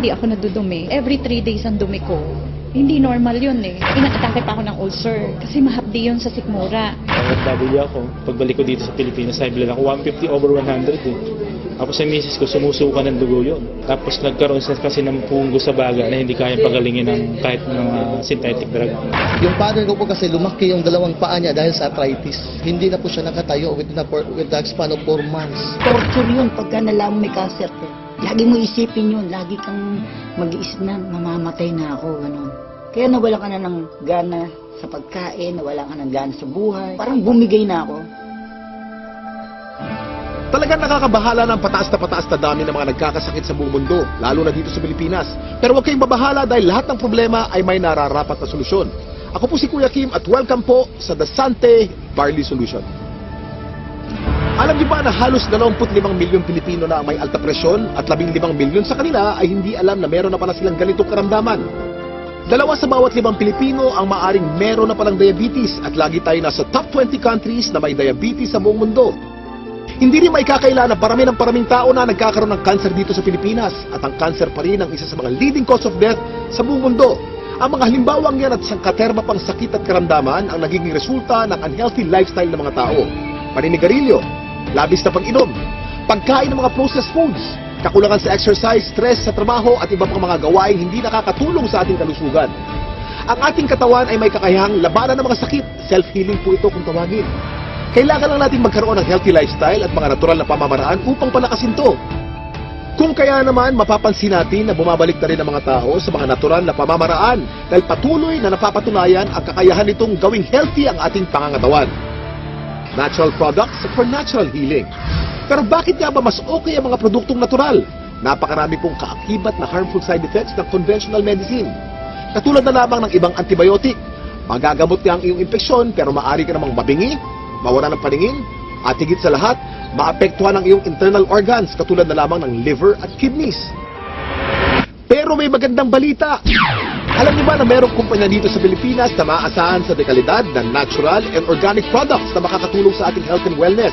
hindi ako nadudumi. Every three days ang dumi ko. Hindi normal yun eh. Inaatake pa ako ng ulcer kasi mahapdi yun sa sikmura. OFW ako. Pagbalik ko dito sa Pilipinas, high blood ako 150 over 100 eh. Tapos sa misis ko, sumusuka ng dugo yun. Tapos nagkaroon siya kasi ng punggo sa baga na hindi kayang pagalingin ng kahit mga synthetic drug. Yung father ko po kasi lumaki yung dalawang paa niya dahil sa arthritis. Hindi na po siya nakatayo the, for- with the span of 4 months. torture yun pagka nalaman may cancer. Lagi mo isipin yun, lagi kang mag-iisip na mamamatay na ako, ganun. Kaya nawala ka na ng gana sa pagkain, nawala ka ng gana sa buhay. Parang bumigay na ako. Talagang nakakabahala ng pataas na pataas na dami ng mga nagkakasakit sa buong mundo, lalo na dito sa Pilipinas. Pero huwag kayong mabahala dahil lahat ng problema ay may nararapat na solusyon. Ako po si Kuya Kim at welcome po sa The Sante Barley Solution. Alam niyo ba na halos 25 milyong Pilipino na may alta presyon at 15 milyon sa kanila ay hindi alam na meron na pala silang ganitong karamdaman? Dalawa sa bawat limang Pilipino ang maaring meron na palang diabetes at lagi tayo nasa top 20 countries na may diabetes sa buong mundo. Hindi rin may kakaila na parami ng paraming tao na nagkakaroon ng cancer dito sa Pilipinas at ang cancer pa rin ang isa sa mga leading cause of death sa buong mundo. Ang mga halimbawang yan at sangkaterma pang sakit at karamdaman ang nagiging resulta ng unhealthy lifestyle ng mga tao. Paninigarilyo, labis na pag-inom, pagkain ng mga processed foods, kakulangan sa exercise, stress sa trabaho at iba pang mga gawain hindi nakakatulong sa ating kalusugan. Ang ating katawan ay may kakayahang labanan ng mga sakit. Self-healing po ito kung tawagin. Kailangan lang natin magkaroon ng healthy lifestyle at mga natural na pamamaraan upang palakasin to. Kung kaya naman, mapapansin natin na bumabalik na rin ang mga tao sa mga natural na pamamaraan dahil patuloy na napapatunayan ang kakayahan nitong gawing healthy ang ating pangangatawan. Natural products for natural healing. Pero bakit nga ba mas okay ang mga produktong natural? Napakarami pong kaakibat na harmful side effects ng conventional medicine. Katulad na lamang ng ibang antibiotic. Magagamot nga ang iyong impeksyon pero maaari ka namang mabingi, mawala ng paningin, at higit sa lahat, maapektuhan ang iyong internal organs katulad na lamang ng liver at kidneys. Pero may magandang balita. Alam niyo ba na mayroong kumpanya dito sa Pilipinas na maaasahan sa dekalidad ng natural and organic products na makakatulong sa ating health and wellness?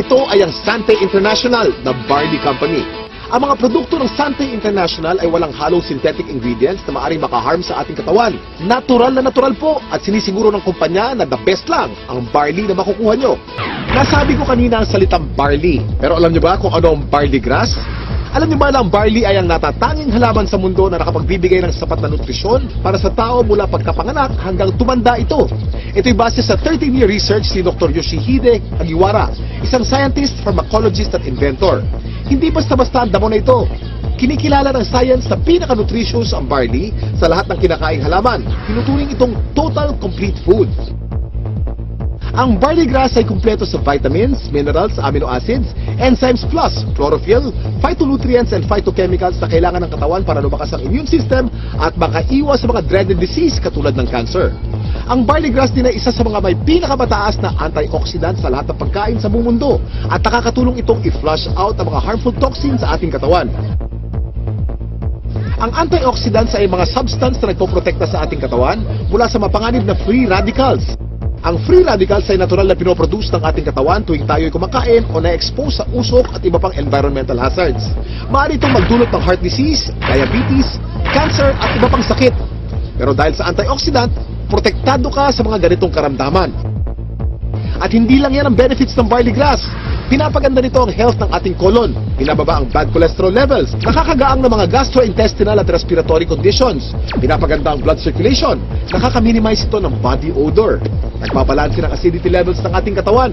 Ito ay ang Sante International na barley company. Ang mga produkto ng Sante International ay walang halong synthetic ingredients na maaaring makaharm sa ating katawan. Natural na natural po at sinisiguro ng kumpanya na the best lang ang barley na makukuha nyo. Nasabi ko kanina ang salitang barley. Pero alam niyo ba kung ano ang barley grass? Alam niyo ba na ang barley ay ang natatanging halaman sa mundo na nakapagbibigay ng sapat na nutrisyon para sa tao mula pagkapanganak hanggang tumanda ito? Ito'y base sa 13-year research ni Dr. Yoshihide Hagiwara, isang scientist, pharmacologist at inventor. Hindi basta-basta ang damo na ito. Kinikilala ng science na pinaka-nutritious ang barley sa lahat ng kinakaing halaman. Tinuturing itong total complete food. Ang barley grass ay kumpleto sa vitamins, minerals, amino acids, enzymes plus chlorophyll, phytonutrients and phytochemicals na kailangan ng katawan para lumakas ang immune system at makaiwas sa mga dreaded disease katulad ng cancer. Ang barley grass din ay isa sa mga may pinakamataas na antioxidant sa lahat ng pagkain sa buong mundo at nakakatulong itong i-flush out ang mga harmful toxins sa ating katawan. Ang antioxidants ay mga substance na nagpoprotekta sa ating katawan mula sa mapanganib na free radicals. Ang free radicals ay natural na pinoproduce ng ating katawan tuwing tayo ay kumakain o na-expose sa usok at iba pang environmental hazards. Maaari itong magdulot ng heart disease, diabetes, cancer at iba pang sakit. Pero dahil sa antioxidant, protektado ka sa mga ganitong karamdaman. At hindi lang yan ang benefits ng barley grass. Pinapaganda nito ang health ng ating colon. Pinababa ang bad cholesterol levels. Nakakagaang ng mga gastrointestinal at respiratory conditions. Pinapaganda ang blood circulation. Nakaka-minimize ito ng body odor. Nagpapalansi ng acidity levels ng ating katawan.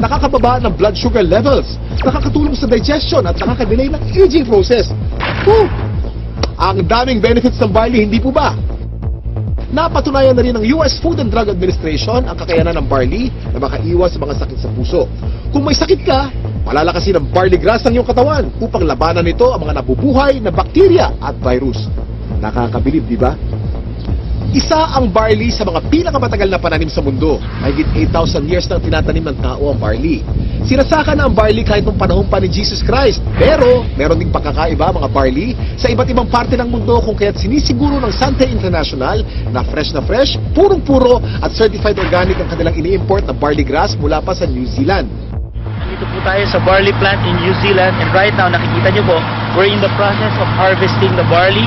Nakakababa ng blood sugar levels. Nakakatulong sa digestion at nakaka-delay ng aging process. Woo! Ang daming benefits ng barley, hindi po ba? Napatunayan na rin ng US Food and Drug Administration ang kakayanan ng barley na makaiwas sa mga sakit sa puso. Kung may sakit ka, malalakasin ng barley grass ang iyong katawan upang labanan nito ang mga nabubuhay na bakterya at virus. Nakakabilib, di ba? Isa ang barley sa mga pinakamatagal na pananim sa mundo. Mahigit 8,000 years nang tinatanim ng tao ang barley. Sinasaka na ang barley kahit nung panahon pa ni Jesus Christ. Pero, meron ding pagkakaiba mga barley sa iba't ibang parte ng mundo kung kaya't sinisiguro ng Sante International na fresh na fresh, purong-puro at certified organic ang kanilang ini-import na barley grass mula pa sa New Zealand. Dito po tayo sa barley plant in New Zealand and right now nakikita nyo po We're in the process of harvesting the barley.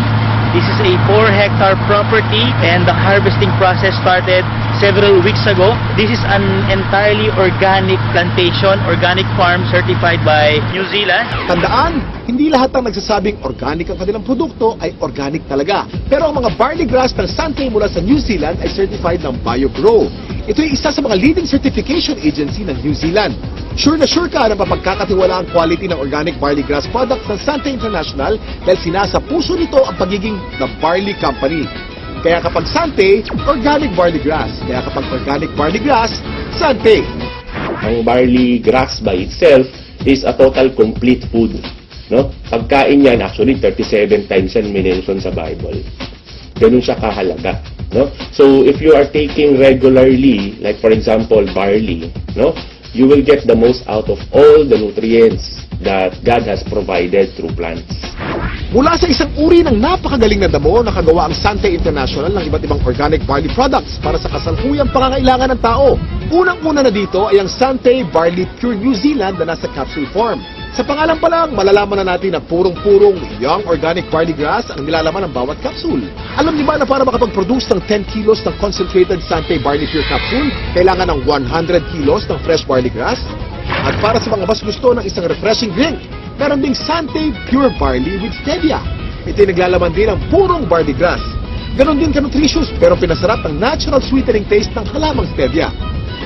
This is a 4 hectare property and the harvesting process started several weeks ago. This is an entirely organic plantation, organic farm certified by New Zealand. Tandaan, hindi lahat ng nagsasabing organic ang kanilang produkto ay organic talaga. Pero ang mga barley grass ng Sante mula sa New Zealand ay certified ng BioGrow. Ito ay isa sa mga leading certification agency ng New Zealand. Sure na sure ka na mapagkakatiwala ang quality ng organic barley grass products ng Sante International dahil sinasa puso nito ang pagiging the barley company. Kaya kapag Sante, organic barley grass. Kaya kapag organic barley grass, Sante. ang barley grass by itself is a total complete food. No? Pagkain yan, actually, 37 times yan minention sa Bible. Ganun siya kahalaga. No? So, if you are taking regularly, like for example, barley, no? You will get the most out of all the nutrients that God has provided through plants. Mula sa isang uri ng napakagaling na damo, nakagawa ang Sante International ng iba't ibang organic barley products para sa kasalukuyang pangangailangan ng tao. Unang-una na dito ay ang Sante Barley Pure New Zealand na nasa capsule form. Sa pangalan pa lang, malalaman na natin na purong-purong young organic barley grass ang nilalaman ng bawat capsule. Alam niyo ba na para makapag-produce ng 10 kilos ng concentrated Sante Barley Pure capsule, kailangan ng 100 kilos ng fresh barley grass? At para sa mga mas gusto ng isang refreshing drink, meron ding Sante Pure Barley with Stevia. Ito'y naglalaman din ng purong barley grass. Ganon din ka-nutritious pero pinasarap ang natural sweetening taste ng halamang stevia.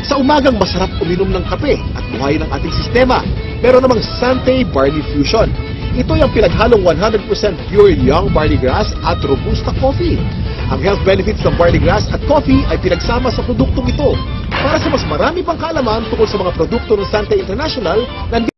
Sa umagang masarap uminom ng kape at buhayin ang ating sistema. Meron namang Sante Barley Fusion. Ito yung pinaghalong 100% pure young barley grass at robusta coffee. Ang health benefits ng barley grass at coffee ay pinagsama sa produktong ito. Para sa mas marami pang kaalaman tungkol sa mga produkto ng Sante International, nandito